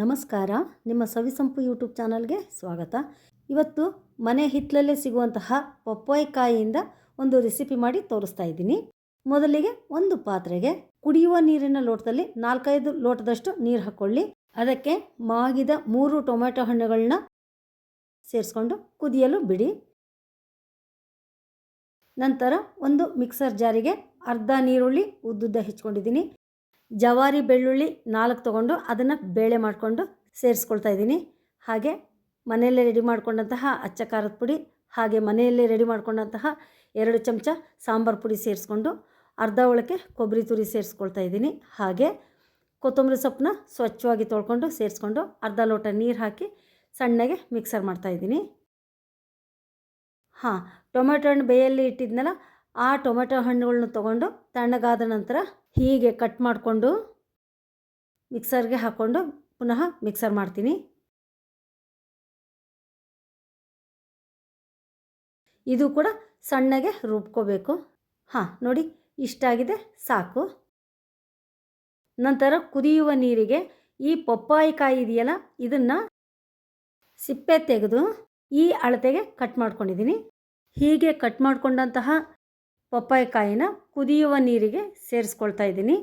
ನಮಸ್ಕಾರ. ನಿಮ್ಮ ಸವಿಸಂಪು ಯೂಟ್ಯೂಬ್ ಚಾನಲ್ಗೆ ಸ್ವಾಗತ. ಇವತ್ತು ಮನೆ ಹಿತ್ತಲಲ್ಲೇ ಸಿಗುವಂತಹ ಪಪ್ಪಾಯಿಕಾಯಿಯಿಂದ ಒಂದು ರೆಸಿಪಿ ಮಾಡಿ ತೋರಿಸ್ತಾ ಇದ್ದೀನಿ. ಮೊದಲಿಗೆ ಒಂದು ಪಾತ್ರೆಗೆ ಕುಡಿಯುವ ನೀರಿನ ಲೋಟದಲ್ಲಿ ನಾಲ್ಕೈದು ಲೋಟದಷ್ಟು ನೀರು ಹಾಕ್ಕೊಳ್ಳಿ ಅದಕ್ಕೆ ಮಾಗಿದ ಮೂರು ಟೊಮೆಟೊ ಹಣ್ಣುಗಳನ್ನ ಸೇರಿಸ್ಕೊಂಡು ಕುದಿಯಲು ಬಿಡಿ. ನಂತರ ಒಂದು ಮಿಕ್ಸರ್ ಜಾರಿಗೆ ಅರ್ಧ ನೀರುಳ್ಳಿ ಉದ್ದುದ್ದ ಹೆಚ್ಕೊಂಡಿದ್ದೀನಿ ಜವಾರಿ ಬೆಳ್ಳುಳ್ಳಿ ನಾಲ್ಕು ತೊಗೊಂಡು ಅದನ್ನು ಬೇಳೆ ಮಾಡಿಕೊಂಡು ಸೇರಿಸ್ಕೊಳ್ತಾ ಇದ್ದೀನಿ. ಹಾಗೆ ಮನೆಯಲ್ಲೇ ರೆಡಿ ಮಾಡಿಕೊಂಡಂತಹ ಅಚ್ಚ ಖಾರದ ಪುಡಿ, ಹಾಗೆ ಮನೆಯಲ್ಲೇ ರೆಡಿ ಮಾಡಿಕೊಂಡಂತಹ ಎರಡು ಚಮಚ ಸಾಂಬಾರು ಪುಡಿ ಸೇರಿಸ್ಕೊಂಡು ಅರ್ಧ ಒಳಕ್ಕೆ ಕೊಬ್ಬರಿ ತುರಿ ಸೇರಿಸ್ಕೊಳ್ತಾ ಇದ್ದೀನಿ. ಹಾಗೆ ಕೊತ್ತಂಬರಿ ಸೊಪ್ಪನ್ನ ಸ್ವಚ್ಛವಾಗಿ ತೊಳ್ಕೊಂಡು ಸೇರಿಸ್ಕೊಂಡು ಅರ್ಧ ಲೋಟ ನೀರು ಹಾಕಿ ಸಣ್ಣಗೆ ಮಿಕ್ಸರ್ ಮಾಡ್ತಾಯಿದ್ದೀನಿ ಹಾಂ, ಟೊಮೆಟೊ ಹಣ್ಣು ಬೇಯಲ್ಲಿ ಇಟ್ಟಿದ್ನಲ್ಲ ಆ ಟೊಮೆಟೊ ಹಣ್ಣುಗಳನ್ನ ತೊಗೊಂಡು ತಣ್ಣಗಾದ ನಂತರ ಹೀಗೆ ಕಟ್ ಮಾಡಿಕೊಂಡು ಮಿಕ್ಸರ್ಗೆ ಹಾಕ್ಕೊಂಡು ಪುನಃ ಮಿಕ್ಸರ್ ಮಾಡ್ತೀನಿ. ಇದು ಕೂಡ ಸಣ್ಣಗೆ ರುಬ್ಕೋಬೇಕು. ಹಾಂ, ನೋಡಿ ಇಷ್ಟಾಗಿದೆ ಸಾಕು. ನಂತರ ಕುದಿಯುವ ನೀರಿಗೆ ಈ ಪಪ್ಪಾಯಿಕಾಯಿ ಇದೆಯಲ್ಲ, ಇದನ್ನು ಸಿಪ್ಪೆ ತೆಗೆದು ಈ ಅಳತೆಗೆ ಕಟ್ ಮಾಡ್ಕೊಂಡಿದ್ದೀನಿ. ಹೀಗೆ ಕಟ್ ಮಾಡ್ಕೊಂಡಂತಹ ಪಪ್ಪಾಯಿಕಾಯಿನ ಕುದಿಯುವ ನೀರಿಗೆ ಸೇರಿಸ್ಕೊಳ್ತಾ ಇದ್ದೀನಿ.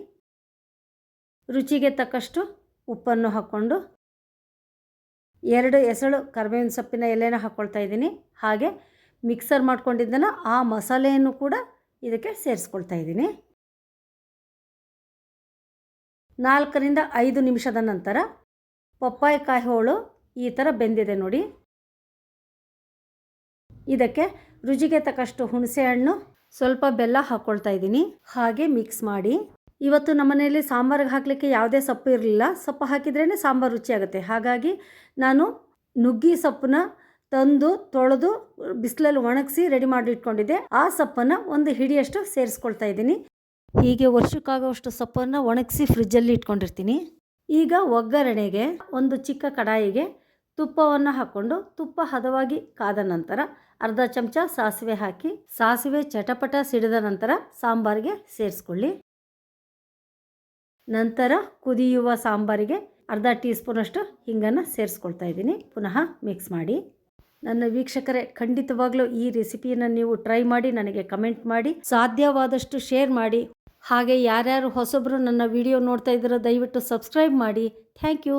ರುಚಿಗೆ ತಕ್ಕಷ್ಟು ಉಪ್ಪನ್ನು ಹಾಕ್ಕೊಂಡು ಎರಡು ಎಸಳು ಕರಿಬೇವಿನ ಸೊಪ್ಪಿನ ಎಲೆನ ಹಾಕ್ಕೊಳ್ತಾ ಇದ್ದೀನಿ. ಹಾಗೆ ಮಿಕ್ಸರ್ ಮಾಡ್ಕೊಂಡಿದ್ದನ್ನು ಆ ಮಸಾಲೆಯನ್ನು ಕೂಡ ಇದಕ್ಕೆ ಸೇರಿಸ್ಕೊಳ್ತಾ ಇದ್ದೀನಿ. ನಾಲ್ಕರಿಂದ ಐದು ನಿಮಿಷದ ನಂತರ ಪಪ್ಪಾಯಿಕಾಯಿ ಹೋಳು ಈ ಥರ ಬೆಂದಿದೆ ನೋಡಿ. ಇದಕ್ಕೆ ರುಚಿಗೆ ತಕ್ಕಷ್ಟು ಹುಣಸೆಹಣ್ಣು ಸ್ವಲ್ಪ ಬೆಲ್ಲ ಹಾಕ್ಕೊಳ್ತಾ ಇದ್ದೀನಿ. ಹಾಗೆ ಮಿಕ್ಸ್ ಮಾಡಿ. ಇವತ್ತು ನಮ್ಮ ಮನೆಯಲ್ಲಿ ಸಾಂಬಾರಿಗೆ ಹಾಕಲಿಕ್ಕೆ ಯಾವುದೇ ಸೊಪ್ಪು ಇರಲಿಲ್ಲ. ಸೊಪ್ಪು ಹಾಕಿದ್ರೇ ಸಾಂಬಾರು ರುಚಿಯಾಗುತ್ತೆ ಹಾಗಾಗಿ ನಾನು ನುಗ್ಗಿ ಸೊಪ್ಪನ್ನ ತಂದು ತೊಳೆದು ಬಿಸಿಲಲ್ಲಿ ಒಣಗಿಸಿ ರೆಡಿ ಮಾಡಿ ಇಟ್ಕೊಂಡಿದ್ದೆ. ಆ ಸೊಪ್ಪನ್ನು ಒಂದು ಹಿಡಿಯಷ್ಟು ಸೇರಿಸ್ಕೊಳ್ತಾ ಇದ್ದೀನಿ. ಹೀಗೆ ವರ್ಷಕ್ಕಾಗುವಷ್ಟು ಸೊಪ್ಪನ್ನು ಒಣಗಿಸಿ ಫ್ರಿಜ್ಜಲ್ಲಿ ಇಟ್ಕೊಂಡಿರ್ತೀನಿ. ಈಗ ಒಗ್ಗರಣೆಗೆ ಒಂದು ಚಿಕ್ಕ ಕಡಾಯಿಗೆ ತುಪ್ಪವನ್ನು ಹಾಕ್ಕೊಂಡು ತುಪ್ಪ ಹದವಾಗಿ ಕಾದ ನಂತರ ಅರ್ಧ ಚಮಚ ಸಾಸಿವೆ ಹಾಕಿ, ಸಾಸಿವೆ ಚಟಪಟ ಸಿಡಿದ ನಂತರ ಸಾಂಬಾರಿಗೆ ಸೇರಿಸ್ಕೊಳ್ಳಿ. ನಂತರ ಕುದಿಯುವ ಸಾಂಬಾರಿಗೆ ಅರ್ಧ ಟೀ ಸ್ಪೂನಷ್ಟು ಹಿಂಗನ್ನು ಸೇರಿಸ್ಕೊಳ್ತಾ ಇದ್ದೀನಿ. ಪುನಃ ಮಿಕ್ಸ್ ಮಾಡಿ. ನನ್ನ ವೀಕ್ಷಕರೇ, ಖಂಡಿತವಾಗ್ಲೂ ಈ ರೆಸಿಪಿಯನ್ನು ನೀವು ಟ್ರೈ ಮಾಡಿ, ನನಗೆ ಕಮೆಂಟ್ ಮಾಡಿ, ಸಾಧ್ಯವಾದಷ್ಟು ಶೇರ್ ಮಾಡಿ. ಹಾಗೆ ಯಾರ್ಯಾರು ಹೊಸೊಬ್ಬರು ನನ್ನ ವಿಡಿಯೋ ನೋಡ್ತಾ ಇದ್ದೀರೋ ದಯವಿಟ್ಟು ಸಬ್ಸ್ಕ್ರೈಬ್ ಮಾಡಿ. Thank you